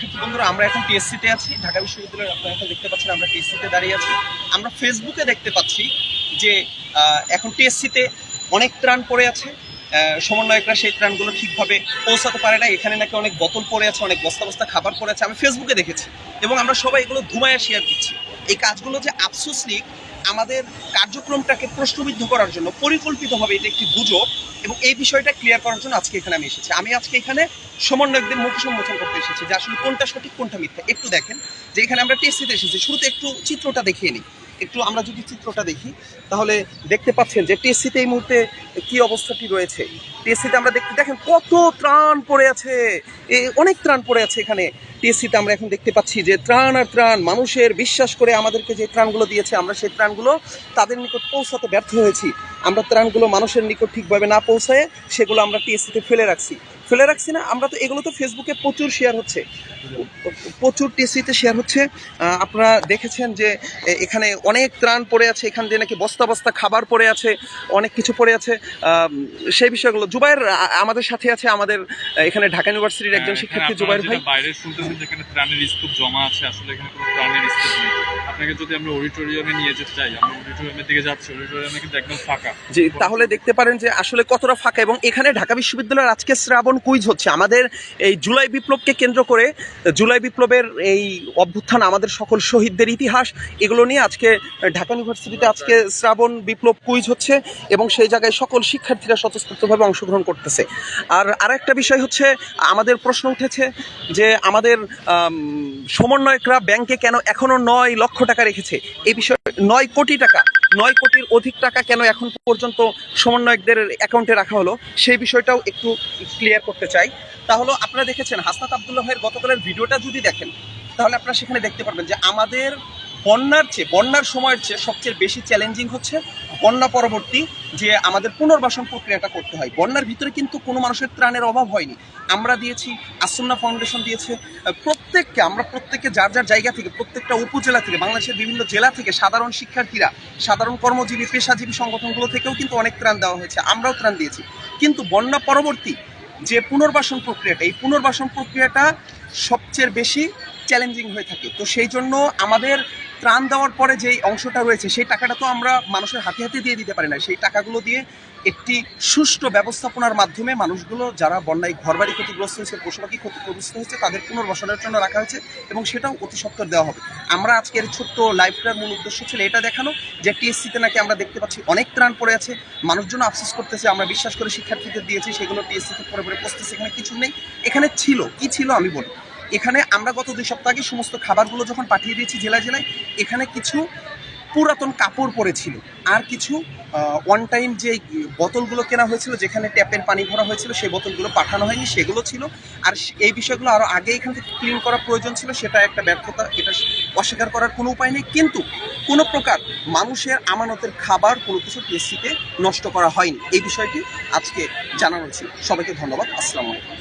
শিক্ষার্থী বন্ধুরা, আমরা এখন টিএসসিতে আছি। ঢাকা বিশ্ববিদ্যালয়ের আপনারা এখন দেখতে পাচ্ছেন, আমরা টিএসসিতে দাঁড়িয়ে আছি। আমরা ফেসবুকে দেখতে পাচ্ছি যে এখন টিএসসিতে অনেক ত্রাণ পড়ে আছে। সমন্বয়করা সেই ত্রাণগুলো ঠিকভাবে পৌঁছাতে পারে না এখানে নাকি অনেক বোতল পড়ে আছে, অনেক বস্তা বস্তা খাবার পড়ে আছে। আমি ফেসবুকে দেখেছি এবং আমরা সবাই এগুলো ধুমায়া শেয়ার দিচ্ছি। এই কাজগুলো যে আফসোসলিক আমাদের কার্যক্রমটাকে প্রশ্নবিদ্ধ করার জন্য, পরিকল্পিতভাবে এটা একটি গুজব এবং এই বিষয়টা ক্লিয়ার করার জন্য আজকে এখানে আমি এসেছি। আমি আজকে এখানে সমন্বয়কদের মুখ সম্মোচন করতে এসেছি যে আসলে কোনটা সঠিক, কোনটা মিথ্যা। একটু দেখেন যে এখানে আমরা টেস্টিতে এসেছি, শুরুতে একটু চিত্রটা দেখিয়ে নিই। একটু আমরা যদি চিত্রটা দেখি, তাহলে দেখতে পাচ্ছেন যে টিএসসিতে এই মুহূর্তে কি অবস্থাটি রয়েছে। টিএসসিতে আমরা দেখতে দেখেন কত ত্রাণ পড়ে আছে। এ, অনেক ত্রাণ পড়ে আছে এখানে। টিএসসিতে আমরা এখন দেখতে পাচ্ছি যে ত্রাণ আর ত্রাণ, মানুষের বিশ্বাস করে আমাদেরকে যে ত্রাণগুলো দিয়েছে, আমরা সেই ত্রাণগুলো তাদের নিকট পৌঁছাতে ব্যর্থ হয়েছি। আমরা ত্রাণগুলো মানুষের নিকট ঠিকভাবে না পৌঁছায়, সেগুলো আমরা টিএসসিতে ফেলে রাখছি। ফেলে রাখছি না। আমরা তো এগুলো তো ফেসবুকে প্রচুর শেয়ার হচ্ছে। প্রচুর টিএসসিতে শেয়ার হচ্ছে। আপনারা দেখেছেন যে এখানে অনেক ত্রাণ পড়ে আছে। এখান দিয়ে নাকি বস্তা বস্তা খাবার পড়ে আছে অনেক কিছু পড়ে আছে। সেই বিষয়গুলো জুবাইর আমাদের সাথে আছে আমাদের এখানে ঢাকা ইউনিভার্সিটির একজন হ্যাঁ, শিক্ষার্থী জুবাইর ভাই। বাইরে শুনতেছেন যেখানে ত্রাণের স্তূপ জমা আছে আসলে এখানে কোনো ত্রাণের স্তূপ নেই। আপনাকে যদি আমরা অডিটোরিয়ামে নিয়ে যেতে চাই আমরা অডিটোরিয়ামের দিকে যাচ্ছি অডিটোরিয়ামে কিন্তু একদম ফাঁকা। যে তাহলে দেখতে পারেন যে আসলে কতটা ফাঁকা। এবং এখানে ঢাকা বিশ্ববিদ্যালয়ের আজকে শ্রাবণ কুইজ হচ্ছে, আমাদের এই জুলাই বিপ্লবকে কেন্দ্র করে, জুলাই বিপ্লবের এই অভ্যুত্থান আমাদের সকল শহীদদের ইতিহাস, এগুলো নিয়ে আজকে ঢাকা ইউনিভার্সিটিতে আজকে শ্রাবণ বিপ্লব কুইজ হচ্ছে এবং সেই জায়গায় সকল শিক্ষার্থীরা স্বতঃস্ফূর্তভাবে অংশগ্রহণ করতেছে। আর আরেকটা বিষয় হচ্ছে, আমাদের প্রশ্ন উঠেছে যে আমাদের সমন্বয়করা ব্যাংকে কেন এখনও নয় লক্ষ টাকা রেখেছে? এই বিষয়ে নয় কোটি টাকা, নয় কোটির অধিক টাকা কেন এখন পর্যন্ত সমন্বয়কদের অ্যাকাউন্টে রাখা হলো, সেই বিষয়টাও একটু ক্লিয়ার করতে চাই। তাহলে আপনারা দেখেছেন, হাসনাত আবদুল্লাহ ভাইয়ের গতকালের ভিডিওটা যদি দেখেন, তাহলে আপনারা সেখানে দেখতে পারবেন যে আমাদের বন্যার চেয়ে, বন্যার সময়ের চেয়ে সবচেয়ে বেশি চ্যালেঞ্জিং হচ্ছে বন্যা পরবর্তী যে আমাদের পুনর্বাসন প্রক্রিয়াটা করতে হয়। বন্যার ভিতরে কিন্তু কোনো মানুষের ত্রাণের অভাব হয়নি। আমরা দিয়েছি, আসন্না ফাউন্ডেশন দিয়েছে। প্রত্যেককে, আমরা প্রত্যেককে যার যার জায়গা থেকে, প্রত্যেকটা উপজেলা থেকে, বাংলাদেশের বিভিন্ন জেলা থেকে সাধারণ শিক্ষার্থীরা, সাধারণ কর্মজীবী, পেশাজীবী সংগঠনগুলো থেকেও কিন্তু অনেক ত্রাণ দেওয়া হয়েছে। আমরাও ত্রাণ দিয়েছি। কিন্তু বন্যা পরবর্তী যে পুনর্বাসন প্রক্রিয়াটা, এই পুনর্বাসন প্রক্রিয়াটা সবচেয়ে বেশি চ্যালেঞ্জিং হয়ে থাকে। তো সেই জন্য আমাদের ত্রাণ দেওয়ার পরে যে অংশটা রয়েছে, সেই টাকাটা তো আমরা মানুষের হাতে হাতে দিয়ে দিতে পারি না। সেই টাকাগুলো দিয়ে একটি সুষ্ঠু ব্যবস্থাপনার মাধ্যমে মানুষগুলো যারা বন্যায় ঘরবাড়ি ক্ষতিগ্রস্ত হয়েছে, পশুপাখি ক্ষতিগ্রস্ত হয়েছে, তাদের পুনর্বাসনের জন্য রাখা হয়েছে এবং সেটাও অতি সত্তর দেওয়া হবে। আমরা আজকের ছোট্ট লাইভটার মূল উদ্দেশ্য ছিল এটা দেখানো যে টিএসসিতে নাকি আমরা দেখতে পাচ্ছি অনেক ত্রাণ পড়ে আছে, মানুষজন আফসোস করতেছে, আমরা বিশ্বাস করে শিক্ষার্থীদের দিয়েছি, সেগুলো টিএসসিতে পরে পরে পৌঁছতেছে এখানে কিছু নেই। এখানে ছিল, কি ছিল আমি বলি। এখানে আমরা গত দুই সপ্তাহ সমস্ত খাবারগুলো যখন পাঠিয়ে দিয়েছি জেলায় জেলায়, এখানে কিছু পুরাতন কাপড় পরেছিল আর কিছু ওয়ান টাইম যে বোতলগুলো কেনা হয়েছিল, যেখানে ট্যাপের পানি ভরা হয়েছিল, সেই বোতলগুলো পাঠানো হয়নি, সেগুলো ছিল। আর এই বিষয়গুলো আরও আগে এখান থেকে ক্লিন করা প্রয়োজন ছিল, সেটা একটা ব্যর্থতা, এটা অস্বীকার করার কোনো উপায় নেই। কিন্তু কোনো প্রকার মানুষের আমানতের খাবার কোনো কিছু টিএসসিতে নষ্ট করা হয়নি। এই বিষয়টি আজকে জানানো ছিল সবাইকে ধন্যবাদ। আসসালামু আলাইকুম।